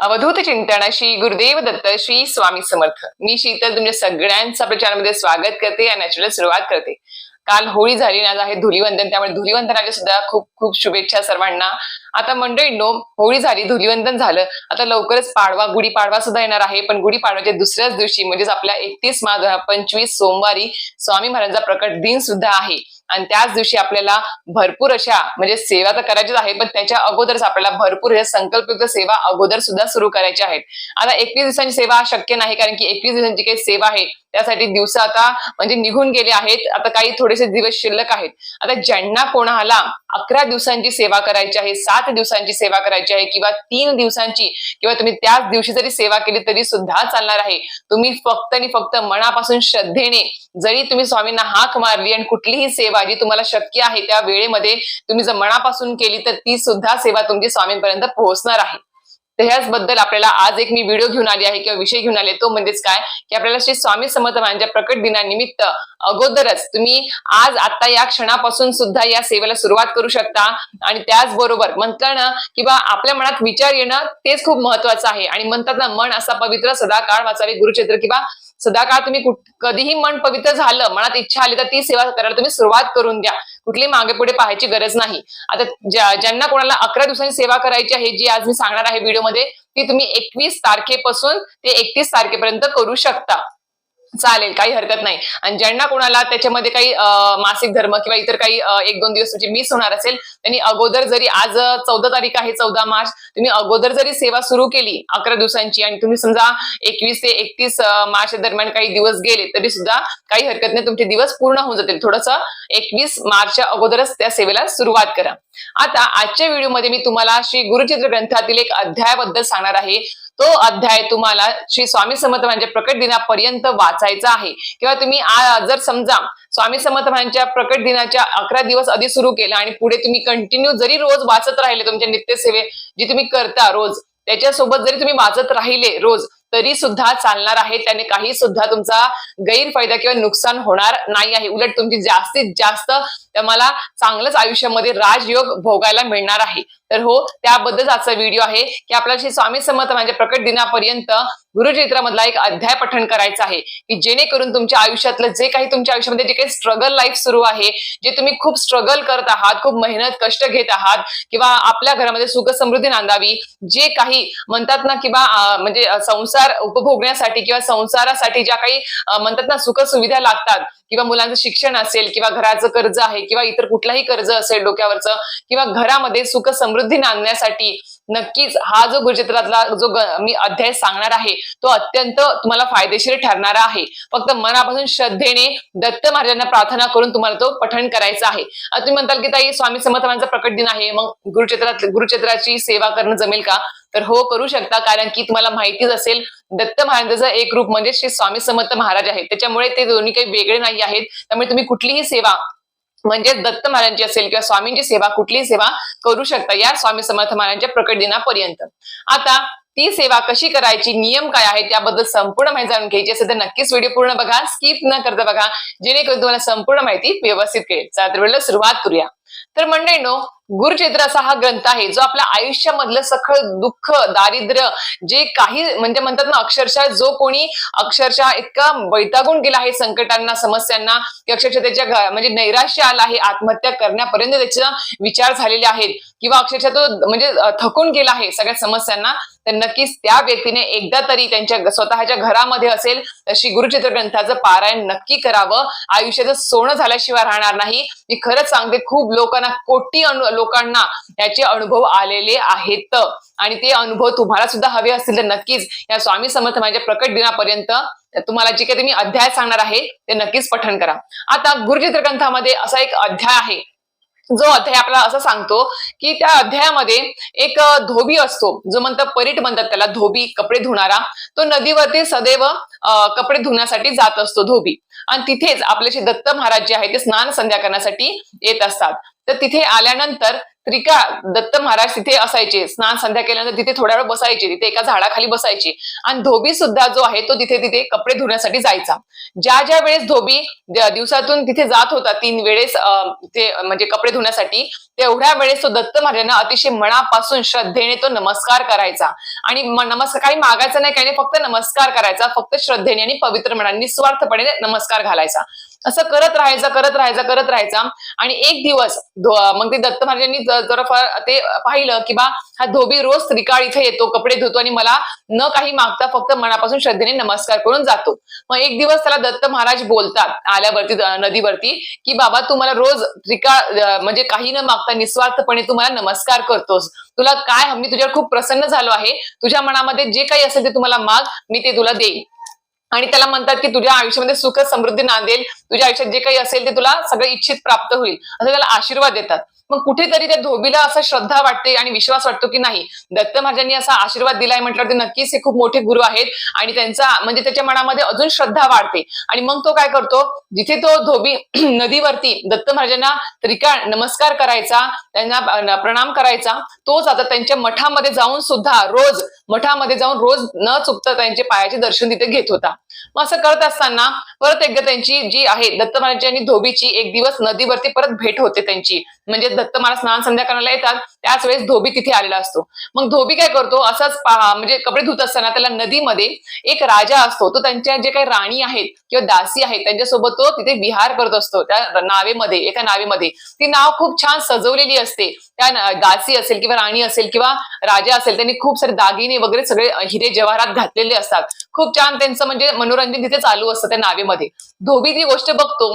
अवधूत चिंतन श्री गुरुदेव दत्त श्री स्वामी समर्थ. मी शीतल तुमच्या सगळ्यांचा प्रचारामध्ये स्वागत करते आणि नॅचरल सुरुवात करते. काल होळी झाली आज आहे धुलीवंदन त्यामुळे धुलीवंदनाच्या सुद्धा खूप खूप शुभेच्छा सर्वांना. आता मंडळी नो होळी झाली धुलीवंदन झालं. आता लवकरच पाडवा गुढीपाडवा सुद्धा येणार आहे पण गुढीपाडव्याच्या दुसऱ्याच दिवशी म्हणजेच आपल्या एकतीस मार्च पंचवीस सोमवारी स्वामी महाराजांचा प्रकट दिन सुद्धा आहे. आणि त्याच दिवशी आपल्याला भरपूर अशा म्हणजे सेवा तर करायच्याच आहे पण त्याच्या अगोदरच आपल्याला भरपूर ह्या संकल्पयुक्त सेवा अगोदर सुद्धा सुरू करायच्या आहेत. आता एकवीस दिवसांची सेवा शक्य नाही कारण की एकवीस दिवसांची काही सेवा आहे त्यासाठी दिवस आता म्हणजे निघून गेले आहेत आता काही थोडेसे दिवस शिल्लक आहेत. आता ज्यांना कोणाला अकरा दिवसांची सेवा करायची आहे सात दिवसांची सेवा करायची आहे किंवा तीन दिवसांची किंवा तुम्ही त्याच दिवशी जरी सेवा केली तरी सुद्धा चालणार आहे. तुम्ही फक्त आणि फक्त मनापासून श्रद्धेने जरी तुम्ही स्वामींना हाक मारली आणि कुठलीही सेवा जी तुम्हाला शक्य आहे त्या वेळेमध्ये तुम्ही जर मनापासून केली तर ती सुद्धा सेवा तुमची स्वामींपर्यंत पोहोचणार आहे. तर ह्याचबद्दल आपल्याला आज एक मी व्हिडिओ घेऊन आली आहे किंवा विषय घेऊन आले तो म्हणजेच काय? की आपल्याला श्री स्वामी समर्थ महाराजांच्या प्रकट दिनानिमित्त अगोदरच तुम्ही आज आता या क्षणापासून सुद्धा या सेवेला सुरुवात करू शकता. आणि त्याचबरोबर म्हटलं ना की आपल्या मनात विचार येणं तेच खूप महत्वाचं आहे. आणि म्हणतात ना मन असा पवित्र सदा काळ वाचावे. गुरुक्षेत्र किंवा सदा काळ तुम्ही कधीही मन पवित्र झालं मनात इच्छा आली तर ती सेवा करायला तुम्ही सुरुवात करून द्या. कुठली मागे पुढे पाहायची गरज नाही. आता ज्या- ज्यांना कोणाला अकरा दिवसांची सेवा करायची आहे जी आज मी सांगणार आहे व्हिडिओमध्ये ती तुम्ही एकवीस तारखेपासून ते एकतीस तारखेपर्यंत करू शकता. चालेल काही हरकत नाही. आणि ज्यांना कोणाला त्याच्यामध्ये काही मासिक धर्म किंवा इतर काही एक दोन दिवस म्हणजे मिस होणार असेल त्यांनी अगोदर जरी आज चौदा तारीख आहे चौदा मार्च तुम्ही अगोदर जरी सेवा सुरू केली अकरा दिवसांची आणि तुम्ही समजा एकवीस ते एकतीस मार्च दरम्यान काही दिवस गेले तरी सुद्धा काही हरकत नाही तुमचे दिवस पूर्ण होऊन जातील. थोडस एकवीस मार्चच्या अगोदरच त्या सेवेला सुरुवात करा. आता आजच्या व्हिडिओमध्ये मी तुम्हाला श्री गुरुचित्र ग्रंथातील एक अध्यायाबद्दल सांगणार आहे. तो अध्याय तुम्हाला श्री स्वामी समर्थ प्रकट दिनापर्यंत वाचायचा आहे. किंवा तुम्ही जर समजा स्वामी समर्थ प्रकट दिनाच्या अकरा दिवस आधी सुरू केला आणि पुढे तुम्ही कंटिन्यू जरी रोज वाचत राहिले तुमच्या नित्यसेवे जी तुम्ही करता रोज त्याच्यासोबत जरी तुम्ही वाचत राहिले रोज तरी सुद्धा चालणार आहे. त्याने काही सुद्धा तुमचा गैरफायदा किंवा नुकसान होणार नाही आहे. उलट तुमची जास्तीत जास्त तुम्हाला चांगलंच आयुष्यामध्ये राजयोग भोगायला मिळणार आहे. तर हो त्याबद्दल आजचा व्हिडिओ आहे की आपल्याला श्री स्वामी समर्थ म्हणजे प्रकट दिनापर्यंत गुरुचरित्रामधला एक अध्याय पठण करायचा आहे. की जेणेकरून तुमच्या आयुष्यातलं जे काही तुमच्या आयुष्यामध्ये जे काही स्ट्रगल लाईफ सुरू आहे जे तुम्ही खूप स्ट्रगल करत आहात खूप मेहनत कष्ट घेत आहात किंवा आपल्या घरामध्ये सुख समृद्धी नांदावी जे काही म्हणतात ना किंवा म्हणजे संसार संसार उपभोगण्यासाठी किंवा संसारासाठी ज्या काही म्हणतात ना सुख सुविधा लागतात किंवा मुलांचं शिक्षण असेल किंवा घराचं कर्ज आहे किंवा इतर कुठलाही कर्ज असेल डोक्यावरचं किंवा घरामध्ये सुख समृद्धी नांदण्यासाठी नक्कीच हा जो गुरुचित्रातला जो मी अध्याय सांगणार आहे तो अत्यंत तुम्हाला फायदेशीर ठरणारा आहे. फक्त मनापासून श्रद्धेने दत्त महाराजांना प्रार्थना करून तुम्हाला तो पठण करायचा आहे. तुम्ही म्हणताल की ताई स्वामी समर्थांचा प्रकट दिन आहे मग गुरुचित्रात गुरुचित्राची सेवा करणं जमेल का? तर हो करू शकता कारण की तुम्हाला माहितीच असेल दत्त महाराजांचं एक रूप म्हणजे श्री स्वामी समर्थ महाराज आहेत. त्याच्यामुळे ते दोन्ही काही वेगळे नाही आहेत. त्यामुळे तुम्ही कुठलीही सेवा म्हणजे दत्त महाराजांची असेल किंवा स्वामींची सेवा कुठलीही सेवा करू शकता या स्वामी समर्थ महाराजांच्या प्रकट दिनापर्यंत. आता ती सेवा कशी करायची नियम काय आहे त्याबद्दल संपूर्ण माहिती जाणून घ्यायची असेल तर नक्कीच व्हिडिओ पूर्ण बघा स्किप न करता बघा जेणेकरून तुम्हाला संपूर्ण माहिती व्यवस्थित कळेल. चला तर सुरुवात करूया. तर मंडळीनो गुरुचित्र असा हा ग्रंथ आहे जो आपल्या आयुष्यामधलं सखळ दुःख दारिद्र्य जे काही म्हणजे म्हणतात ना अक्षरशः जो कोणी अक्षरशः इतका वैतागून गेला आहे संकटांना समस्यांना की अक्षरशः त्याच्या म्हणजे नैराश्य आला आहे आत्महत्या करण्यापर्यंत त्याचा विचार झालेले आहेत. किंवा अक्षरशः तो म्हणजे थकून गेला आहे सगळ्या समस्यांना. तर नक्कीच त्या व्यक्तीने एकदा तरी त्यांच्या स्वतःच्या घरामध्ये असेल तर श्री गुरुचित्र ग्रंथाचं पारायण नक्की करावं. आयुष्याचं सोनं झाल्याशिवाय राहणार नाही. मी खरंच सांगते खूप लोकांना कोटी अनु लोकांना याचे अनुभव आलेले आहेत. आणि ते अनुभव तुम्हाला सुद्धा हवे असतील तर नक्कीच या स्वामी समर्थ माझ्या प्रकट दिनापर्यंत तुम्हाला जे काही मी अध्याय सांगणार आहे ते नक्कीच पठण करा. आता गुरुचित्र ग्रंथामध्ये असा एक अध्याय आहे. जो अध्याय आपल्याला असं सांगतो की त्या अध्यायामध्ये एक धोबी असतो. जो म्हणतात परीट म्हणतात त्याला धोबी कपडे धुणारा. तो नदीवरती सदैव कपडे धुण्यासाठी जात असतो धोबी. आणि तिथेच आपले जे दत्त महाराज जे आहेत ते स्नान संध्या करण्यासाठी येत असतात. तर तिथे आल्यानंतर त्रिका दत्त महाराज तिथे असायचे. स्नान संध्या केल्यानंतर तिथे थोड्या वेळ बसायचे. तिथे एका झाडाखाली बसायची. आणि धोबी सुद्धा जो आहे तो तिथे तिथे कपडे धुण्यासाठी जायचा. ज्या ज्या वेळेस धोबी दिवसातून तिथे जात होता तीन वेळेस अं, ते म्हणजे कपडे धुण्यासाठी तेवढ्या वेळेस तो दत्त महाराजांना अतिशय मनापासून श्रद्धेने तो नमस्कार करायचा. आणि नमस्कार काही मागायचं नाही काही नाही फक्त नमस्कार करायचा. फक्त श्रद्धेने आणि पवित्र मनाने निस्वार्थपणे नमस्कार घालायचा. असं करत राहायचं करत राहायचं करत राहायचा. आणि एक दिवस मग ते दत्त महाराजांनी ज- जरा ते पाहिलं की बा हा धोबी रोज त्रिकाळ इथे येतो कपडे धुतो आणि मला न काही मागता फक्त मनापासून श्रद्धेने नमस्कार करून जातो. मग एक दिवस त्याला दत्त महाराज बोलतात आल्यावरती नदीवरती की बाबा तू मला रोज त्रिकाळ म्हणजे काही न मागता निस्वार्थपणे तू मला नमस्कार करतोस. तुला काय मी तुझ्यावर खूप प्रसन्न झालो आहे. तुझ्या मनामध्ये जे काही असेल ते तुम्हाला माग मी ते तुला देईन. आणि त्याला म्हणतात की तुझ्या आयुष्यामध्ये सुख समृद्धी नांदेल. तुझ्या आयुष्यात जे काही असेल ते तुला सगळं इच्छित प्राप्त होईल. असं त्याला आशीर्वाद देतात. मग कुठेतरी त्या धोबीला असं श्रद्धा वाटते आणि विश्वास वाटतो की नाही दत्त महाराजांनी असा आशीर्वाद दिलाय म्हटल्यावर ते नक्कीच हे खूप मोठे गुरु आहेत आणि त्यांचा म्हणजे त्याच्या मनामध्ये अजून श्रद्धा वाढते. आणि मग तो काय करतो जिथे तो धोबी नदीवरती दत्त महाराजांना त्रिकाळ नमस्कार करायचा त्यांना प्रणाम करायचा तोच आता त्यांच्या मठामध्ये जाऊन सुद्धा रोज मठामध्ये जाऊन रोज न चुकता त्यांचे पायाचे दर्शन तिथे घेत होता. मग असं करत असताना परत एकदा त्यांची जी आहे दत्त महाराजांनी धोबीची एक दिवस नदीवरती परत भेट होते त्यांची. म्हणजे दत्त मला स्नान संध्या करायला येतात त्याच वेळेस धोबी तिथे आलेला असतो. मग धोबी काय करतो? असाच पहा- म्हणजे कपडे धुत असताना त्याला नदीमध्ये एक राजा असतो तो त्यांच्या जे काही राणी आहेत किंवा दासी आहेत त्यांच्यासोबत तो तिथे विहार करत असतो त्या नावेमध्ये एका नावेमध्ये. ती नाव खूप छान सजवलेली असते. त्या दासी असेल किंवा राणी असेल किंवा राजा असेल त्यांनी खूप सारे दागिने वगैरे सगळे हिरे जवाहरात घातलेले असतात. खूप छान त्यांचं म्हणजे मनोरंजन तिथे चालू असतं त्या नावेमध्ये. धोबी ती गोष्ट बघतो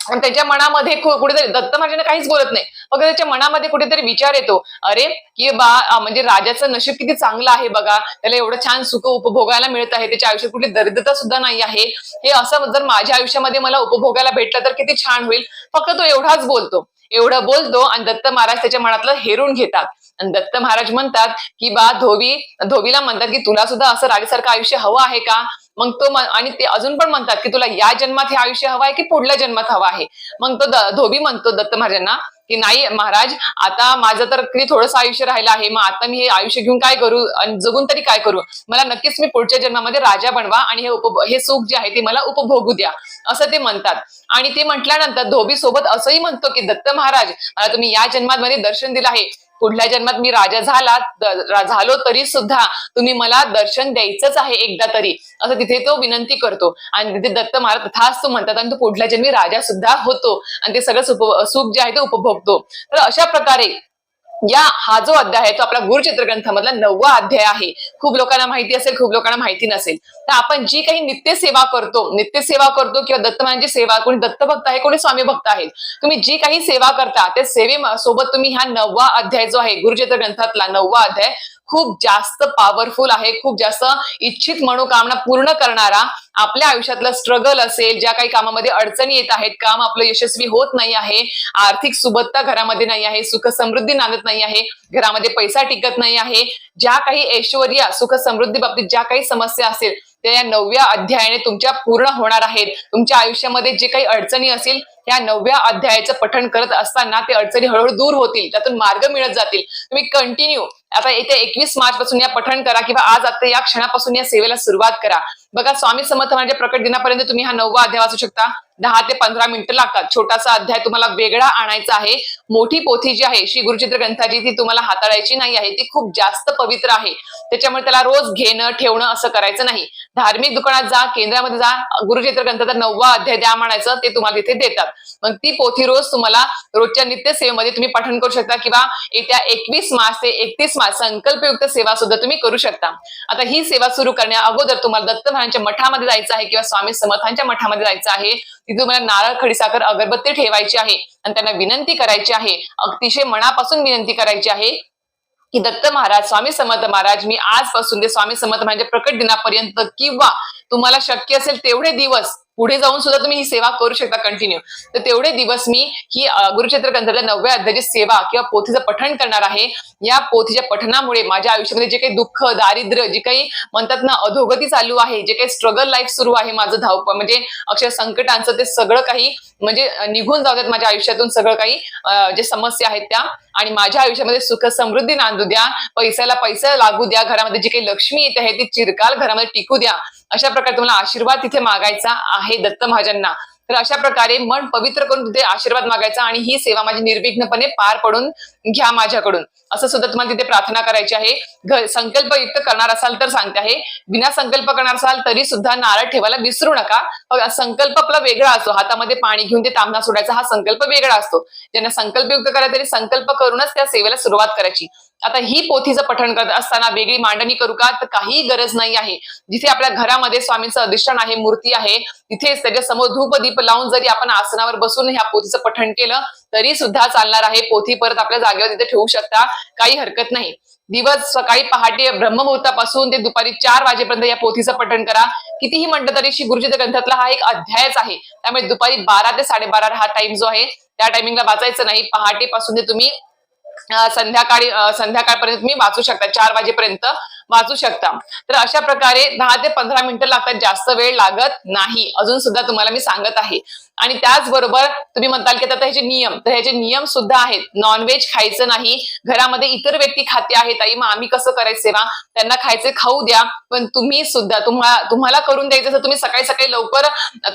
आणि त्याच्या मनामध्ये कुठेतरी दत्त महाराजांना काहीच बोलत नाही. फक्त त्याच्या मनामध्ये कुठेतरी विचार येतो. अरे की बा म्हणजे राजाचं नशीब किती चांगलं आहे बघा. त्याला एवढं छान सुख उपभोगायला मिळत आहे. त्याच्या आयुष्यात कुठली दरिद्रता सुद्धा नाही आहे. हे असं जर माझ्या आयुष्यामध्ये मला उपभोगायला भेटलं तर किती छान होईल. फक्त तो एवढाच बोलतो. एवढं बोलतो आणि दत्त महाराज त्याच्या मनातलं हेरून घेतात. आणि दत्त महाराज म्हणतात की बा धोबी धोबीला म्हणतात की तुला सुद्धा असं राजेसारखं आयुष्य हवं आहे का? मग तो आणि ते अजून पण म्हणतात की तुला या जन्मात हे आयुष्य हवं आहे की पुढल्या जन्मात हवं आहे? मग तो धोबी म्हणतो दत्त महाराजांना की नाही महाराज आता माझं तर किती थोडंसं आयुष्य राहिलं आहे मग आता मी हे आयुष्य घेऊन काय करू आणि जगून तरी काय करू? मला नक्कीच मी पुढच्या जन्मामध्ये राजा बनवा आणि हे उप हे सुख जे आहे ते मला उपभोगू द्या असं ते म्हणतात. आणि ते म्हटल्यानंतर धोबी सोबत असंही म्हणतो की दत्त महाराज मला तुम्ही या जन्मात मध्ये दर्शन दिलं आहे. पुढल्या जन्मात मी राजा झाला झालो तरी सुद्धा तुम्ही मला दर्शन द्यायचंच आहे एकदा तरी असं तिथे तो विनंती करतो. आणि तिथे दत्त महाराज तथाच तो म्हणतात आणि तो पुढल्या जन्मी राजा सुद्धा होतो. आणि ते सगळं सुख जे आहे ते उपभोगतो. तर अशा प्रकारे या हा जो अध्याय आहे तो आपला गुरुचित्र ग्रंथामधला नववा अध्याय आहे. खूप लोकांना माहिती असेल खूप लोकांना माहिती नसेल. तर आपण जी काही नित्य सेवा करतो नित्य सेवा करतो किंवा दत्त सेवा कोणी दत्तभक्त आहे कोणी स्वामी भक्त आहेत तुम्ही जी काही सेवा करता त्या सेवे सोबत तुम्ही हा नववा अध्याय जो आहे गुरुचित्र ग्रंथातला नववा अध्याय खूप जास्त पॉवरफुल आहे खूप जास्त इच्छित मनोकामना पूर्ण करणारा आपल्या आयुष्यातलं स्ट्रगल असेल ज्या काही कामामध्ये अडचणी येत आहेत काम आपलं यशस्वी होत नाही आहे आर्थिक सुबत्ता घरामध्ये नाही आहे सुख समृद्धी नांदत नाही आहे घरामध्ये पैसा टिकत नाही आहे ज्या काही ऐश्वर्या सुख समृद्धी बाबतीत ज्या काही समस्या असेल त्या या नवव्या अध्यायाने तुमच्या पूर्ण होणार आहेत. तुमच्या आयुष्यामध्ये जे काही अडचणी असतील या नवव्या अध्यायाचं पठण करत असताना ते अडचणी हळूहळू दूर होतील त्यातून मार्ग मिळत जातील. तुम्ही कंटिन्यू आता येत्या एकवीस मार्च पासून या पठण करा किंवा आज आता या क्षणापासून या सेवेला सुरुवात करा. बघा स्वामी समर्थ म्हणजे प्रकट दिनापर्यंत तुम्ही हा नववा अध्याय वाचू शकता. दहा ते पंधरा मिनिटं लागतात. छोटासा अध्याय तुम्हाला वेगळा आणायचा आहे. मोठी पोथी जी आहे श्री गुरुचित्र ग्रंथाची ती तुम्हाला हाताळायची नाही आहे. ती खूप जास्त पवित्र आहे. त्याच्यामुळे त्याला रोज घेणं ठेवणं असं करायचं नाही. धार्मिक दुकानात जा केंद्रामध्ये जा गुरुचित्र ग्रंथाचा नववा अध्याय द्या म्हणायचं ते तुम्हाला तिथे देतात. मग ती पोथी रोज तुम्हाला रोजच्या नित्य सेवेमध्ये तुम्ही पठण करू शकता किंवा येत्या एकवीस मार्च ते एकतीस मार्च संकल्पयुक्त सेवा सुद्धा तुम्ही करू शकता. आता ही सेवा सुरू करण्या अगोदर तुम्हाला दत्त महाराजांच्या मठामध्ये जायचं आहे किंवा स्वामी समर्थांच्या मठामध्ये जायचं आहे. तिथे तुम्हाला नारळ खडीसाखर अगरबत्ती ठेवायची आहे. आणि त्यांना विनंती करायची आहे. अतिशय मनापासून विनंती करायची आहे. की दत्त महाराज स्वामी समर्थ महाराज मी आजपासून ते स्वामी समर्थ महाराज म्हणजे प्रकट दिनापर्यंत किंवा तुम्हाला शक्य असेल तेवढे दिवस पुढे जाऊन सुद्धा तुम्ही ही सेवा करू शकता कंटिन्यू तर तेवढे दिवस मी ही गुरुक्षेत्र ग्रंथातल्या नवव्या अध्यायाची सेवा किंवा पोथीचं पठण करणार आहे. या पोथीच्या पठणामुळे माझ्या आयुष्यामध्ये जे काही दुःख दारिद्र्य जे काही म्हणतात ना अधोगती चालू आहे जे काही स्ट्रगल लाईफ सुरू आहे माझं धावपळ म्हणजे अक्षर संकटांचं ते सगळं काही म्हणजे निघून निघून देत माझ्या आयुष्यातून सगळं काही जे समस्या आहेत त्या. आणि माझ्या आयुष्यामध्ये सुख समृद्धी नांदू द्या पैशाला पैसा लागू द्या घरामध्ये जी काही लक्ष्मी येते आहे ती चिरकाल घरामध्ये टिकू द्या. अशा प्रकारे तुम्हाला आशीर्वाद तिथे मागायचा आहे दत्त महाजांना तर अशा प्रकारे मन पवित्र करून तिथे आशीर्वाद मागायचा आणि ही सेवा माझी निर्विघ्नपणे पार पडून घ्या माझ्याकडून. असं सुद्धा तुम्हाला तिथे प्रार्थना करायची आहे. संकल्पयुक्त करणार असाल तर सांगते आहे. बिना संकल्प करणार असाल तरी सुद्धा नारळ ठेवायला विसरू नका. संकल्प आपला वेगळा असतो. हातामध्ये पाणी घेऊन ते तांबणा सोडायचा हा संकल्प वेगळा असतो. ज्यांना संकल्पयुक्त करायला तरी संकल्प करूनच त्या सेवेला सुरुवात करायची. आता ही पोथीचं पठण करत असताना वेगळी मांडणी करू का? तर काही गरज नाही आहे. जिथे आपल्या घरामध्ये स्वामींचं अधिष्ठान आहे मूर्ती आहे तिथेच त्याच्यासमोर धूप दीप लावून जरी आपण आसनावर बसून ह्या पोथीचं पठण केलं तरी सुद्धा चालणार आहे. पोथी परत आपल्या जागेवर तिथे ठेवू शकता. काही हरकत नाही. दिवस सकाळी पहाटे ब्रह्ममुहूर्तापासून ते दुपारी चार वाजेपर्यंत या पोथीचं पठण करा. कितीही म्हटलं तरी श्री गुरुजी ग्रंथातला हा एक अध्यायच आहे. त्यामुळे दुपारी बारा ते साडेबारा हा टाइम जो आहे त्या टायमिंगला वाचायचं नाही. पहाटेपासून ते तुम्ही संध्याकाळी संध्याकाळपर्यंत तुम्ही वाचू शकता. चार वाजेपर्यंत वाचू शकता. तर अशा प्रकारे दहा ते पंधरा मिनिटं लागतात. जास्त वेळ लागत नाही. अजून सुद्धा तुम्हाला मी सांगत आहे. आणि त्याचबरोबर तुम्ही म्हणताल की आता ह्याचे नियम तर ह्याचे नियम सुद्धा आहेत नॉनव्हेज खायचं नाही घरामध्ये इतर व्यक्ती खाते आहेत आई मग आम्ही कसं करायचं सेवा? त्यांना खायचे खाऊ द्या पण तुम्ही सुद्धा तुम्हाला तुम्हाला करून द्यायचं तर तुम्ही सकाळी सकाळी लवकर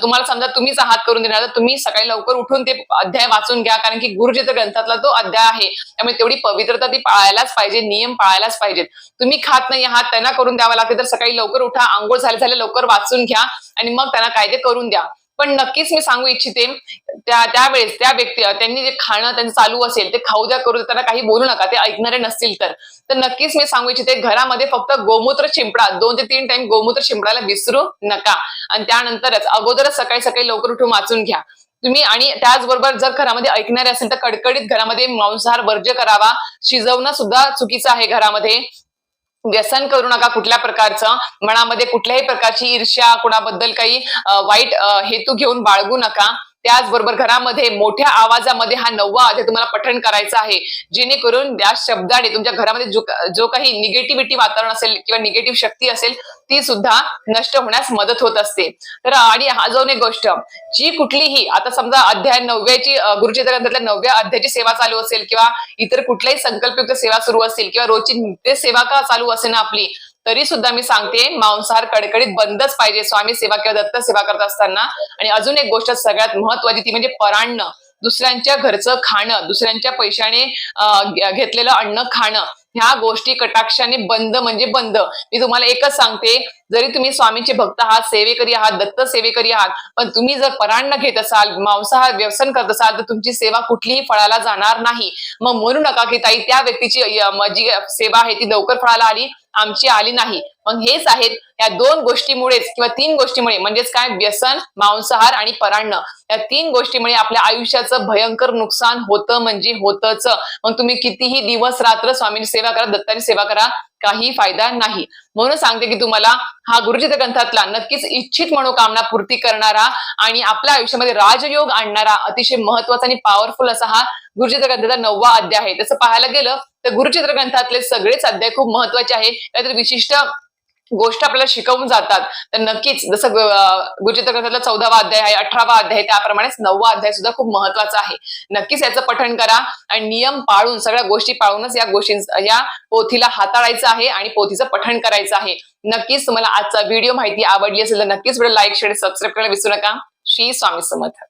तुम्हाला समजा तुम्हीच आहात करून देणार तर तुम्ही सकाळी लवकर उठून ते अध्याय वाचून घ्या कारण की गुरुचित्र ग्रंथातला तो अध्याय आहे त्यामुळे तेवढी पवित्रता ती पाळायलाच पाहिजे नियम पाळायलाच पाहिजेत तुम्ही खात नाही आहात त्यांना करून द्यावं लागते तर सकाळी लवकर उठा आंघोळ झाले झाले लवकर वाचून घ्या आणि मग त्यांना काय ते करून द्या. पण नक्कीच मी सांगू इच्छिते त्या त्यावेळेस त्या व्यक्ती त्यांनी जे खाणं त्यांचं चालू असेल ते खाऊ द्या करू त्यांना काही बोलू नका ते ऐकणारे नसतील तर. तर नक्कीच मी सांगू इच्छिते घरामध्ये फक्त गोमूत्र शिंपडा दोन ते तीन टाइम गोमूत्र शिंपडायला विसरू नका. आणि त्यानंतरच अगोदरच सकाळी सकाळी लवकर उठून वाचून घ्या. तुम्ही आणि त्याचबरोबर जर घरामध्ये ऐकणारे असेल तर कडकडीत घरामध्ये मांसाहार वर्ज्य करावा. शिजवणं सुद्धा चुकीचं आहे घरामध्ये. व्यसन करू नका कुठल्या प्रकारचं. मनामध्ये कुठल्याही प्रकारची ईर्ष्या कुणाबद्दल काही वाईट हेतू घेऊन बाळगू नका. त्याचबरोबर घरामध्ये मोठ्या आवाजामध्ये हा नववा अध्याय तुम्हाला पठण करायचा आहे. जेणेकरून त्या शब्दाने तुमच्या घरामध्ये जो जो काही निगेटिव्हिटी वातावरण असेल किंवा निगेटिव्ह शक्ती असेल ती सुद्धा नष्ट होण्यास मदत होत असते. तर आणि हा जाऊन एक गोष्ट जी कुठलीही आता समजा अध्याय नवव्याची अ, गुरुचित्र ग्रंथातल्या नवव्या अध्यायाची सेवा चालू असेल किंवा इतर कुठल्याही संकल्पयुक्त सेवा सुरू असेल किंवा रोजची नित्य सेवा का चालू असेल ना आपली तरी सुद्धा मी सांगते मांसाहार कडकडीत बंदच पाहिजे. स्वामी सेवा किंवा दत्त सेवा करत असताना. आणि अजून एक गोष्ट सगळ्यात महत्वाची ती म्हणजे पराणणं दुसऱ्यांच्या घरचं खाणं दुसऱ्यांच्या पैशाने घेतलेलं अन्न खाणं ह्या गोष्टी कटाक्षाने बंद म्हणजे बंद. मी तुम्हाला एकच सांगते जरी तुम्ही स्वामींचे भक्त आहात सेवेकरी आहात दत्त सेवेकरी आहात पण तुम्ही जर परान्न घेत असाल मांसाहार व्यसन करत असाल तर तुमची सेवा कुठलीही फळाला जाणार नाही. मग म्हणू नका की ताई त्या व्यक्तीची जी सेवा आहे ती लवकर फळाला आली आमची आली नाही. मग हेच आहेत या दोन गोष्टीमुळेच किंवा तीन गोष्टीमुळे म्हणजेच काय? व्यसन मांसाहार आणि परान्न. या तीन गोष्टीमुळे आपल्या आयुष्याचं भयंकर नुकसान होतं म्हणजे होतच. मग तुम्ही कितीही दिवस रात्र स्वामींची सेवा करा दत्ताची सेवा करा काही फायदा नाही. म्हणून सांगते की तुम्हाला हा गुरुचित्र ग्रंथातला नक्कीच इच्छित मनोकामना पूर्ती करणारा आणि आपल्या आयुष्यामध्ये राजयोग आणणारा अतिशय महत्त्वाचा आणि पॉवरफुल असा हा गुरुचित्र ग्रंथाचा नववा अध्याय आहे. तसं पाहायला गेलं तर गुरुचित्र ग्रंथातले सगळेच अध्याय खूप महत्त्वाचे आहे. काहीतरी विशिष्ट गोष्ट आपल्याला शिकवून जातात. तर नक्कीच जसं गुरुचित्र ग्रंथातला चौदावा अध्याय आहे अठरावा अध्याय त्याप्रमाणेच नववा अध्याय सुद्धा खूप महत्त्वाचा आहे. नक्कीच याचं पठण करा आणि नियम पाळून सगळ्या गोष्टी पाळूनच या गोष्टी या पोथीला हाताळायचं आहे आणि पोथीचं पठण करायचं आहे. नक्कीच तुम्हाला आजचा व्हिडिओ माहिती आवडली असेल तर नक्कीच व्हिडिओ लाईक शेअर सबस्क्राईब करायला विसरू नका. श्री स्वामी समर्थ.